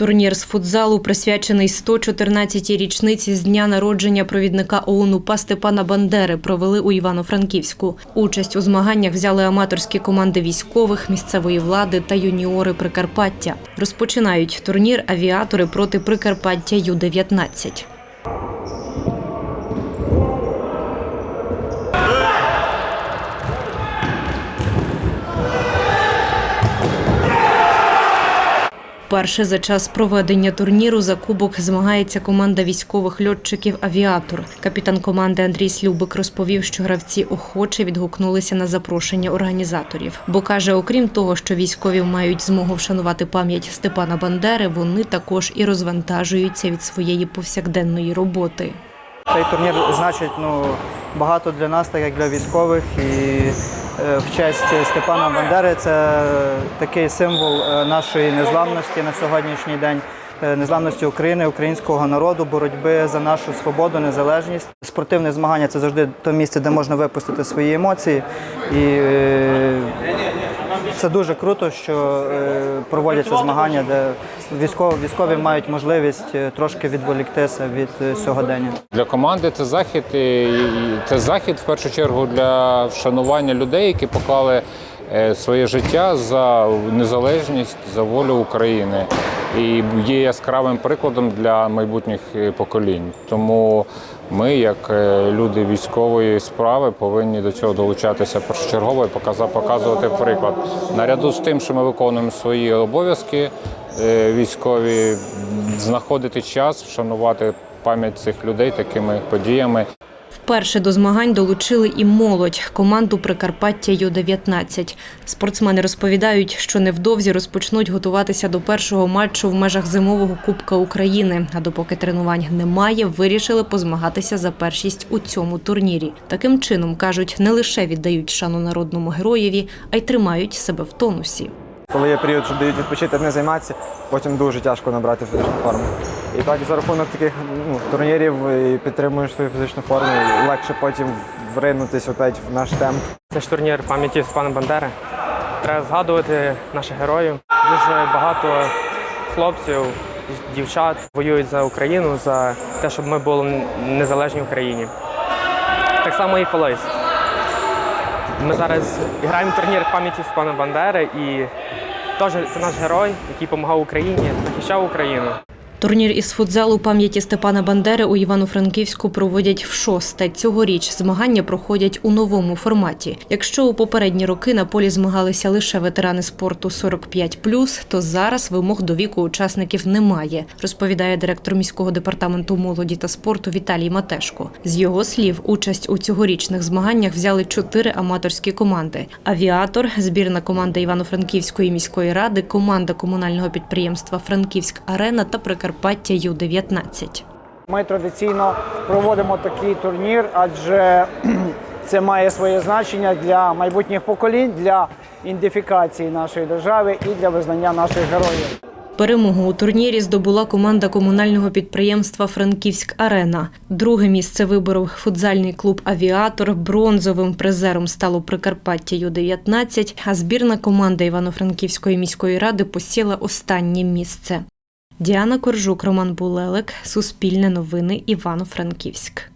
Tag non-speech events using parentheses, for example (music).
Турнір з футзалу присвячений 114-й річниці з дня народження провідника ОУН УПА Степана Бандери провели у Івано-Франківську. Участь у змаганнях взяли аматорські команди військових, місцевої влади та юніори Прикарпаття. Розпочинають турнір авіатори проти Прикарпаття Ю-19. Перше за час проведення турніру за кубок змагається команда військових льотчиків Авіатор. Капітан команди Андрій Слюбик розповів, що гравці охоче відгукнулися на запрошення організаторів. Бо каже, окрім того, що військові мають змогу вшанувати пам'ять Степана Бандери, вони також і розвантажуються від своєї повсякденної роботи. Цей турнір значить ну, багато для нас, так як для військових. І в честь Степана Бандери це такий символ е, нашої незламності на сьогоднішній день, е, незламності України, українського народу, боротьби за нашу свободу, незалежність. Спортивне змагання це завжди те місце, де можна випустити свої емоції. І е, це дуже круто, що е, проводяться змагання, де військові, військові мають можливість е, трошки відволіктися від е, сьогодення. Для команди це захід, і це захід в першу чергу для вшанування людей, які поклали своє життя за незалежність, за волю України. І є яскравим прикладом для майбутніх е, поколінь. Тому ми, як е, люди військової справи, повинні до цього долучатися першочергово і показувати приклад. Наряду з тим, що ми виконуємо свої обов'язки е, військові, знаходити час, вшанувати пам'ять цих людей такими подіями. Вперше до змагань долучили і молодь команду Прикарпаття Ю-19. Спортсмени розповідають, що невдовзі розпочнуть готуватися до першого матчу в межах зимового Кубка України. А допоки тренувань немає, вирішили позмагатися за першість у цьому турнірі. Таким чином кажуть, не лише віддають шану народному героєві, а й тримають себе в тонусі. Коли є період, що дають відпочити, не займатися, потім дуже тяжко набрати фізичну форму. І так за рахунок таких ну, турнірів і підтримуєш свою фізичну форму, легше потім вринутись опять в наш темп. Це ж турнір пам'яті Степана Бандери. Треба згадувати наших героїв. Дуже багато хлопців, дівчат воюють за Україну, за те, щоб ми були незалежні в Україні. Так само і колись. Ми зараз граємо турнір пам'яті Степана Бандери і теж це наш герой, який допомагав Україні, захищав Україну. Турнір із футзалу пам'яті Степана Бандери у Івано-Франківську проводять в шосте. Цьогоріч змагання проходять у новому форматі. Якщо у попередні роки на полі змагалися лише ветерани спорту 45+, то зараз вимог до віку учасників немає, розповідає директор міського департаменту молоді та спорту Віталій Матешко. З його слів, участь у цьогорічних змаганнях взяли чотири аматорські команди: авіатор, збірна команда Івано-Франківської міської ради, команда комунального підприємства Франківськ Арена та Прикарпаття Ю-19. Ми традиційно проводимо такий турнір, адже (clears throat) це має своє значення для майбутніх поколінь, для ідентифікації нашої держави і для визнання наших героїв. Перемогу у турнірі здобула команда комунального підприємства Франківськ Арена. Друге місце виборов футзальний клуб Авіатор. Бронзовим призером стало Прикарпаття Ю-19, а збірна команда Івано-Франківської міської ради посіла останнє місце. Діана Коржук, Роман Булелек, Суспільне новини, Івано-Франківськ.